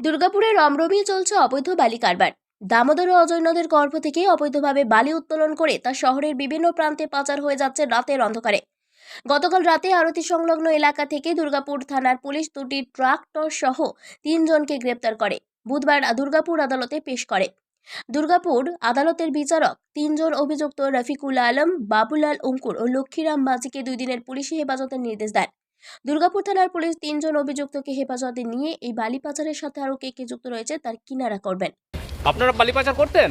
দুর্গাপুরে রমরমিয়ে চলছে অবৈধ বালি কারবার। দামোদর ও অজয় নদের গর্ভ থেকে অবৈধভাবে বালি উত্তোলন করে তা শহরের বিভিন্ন প্রান্তে পাচার হয়ে যাচ্ছে রাতের অন্ধকারে। গতকাল রাতে আরতি সংলগ্ন এলাকা থেকে দুর্গাপুর থানার পুলিশ দুটি ট্রাক্টর সহ তিনজনকে গ্রেপ্তার করে। বুধবার দুর্গাপুর আদালতে পেশ করে। দুর্গাপুর আদালতের বিচারক তিনজন অভিযুক্ত রফিকুল আলম, বাবুলাল অঙ্কুর ও লক্ষ্মীরাম মাঝিকে দুই দিনের পুলিশি হেফাজতের নির্দেশ দেন। দুর্গাপুর থানার পুলিশ তিনজন অভিযুক্তকে হেফাজতে নিয়ে এই বালি পাচারের সাথে আরও কে কে যুক্ত রয়েছে তার কিনারা করবেন। আপনারা বালি পাচার করতেন?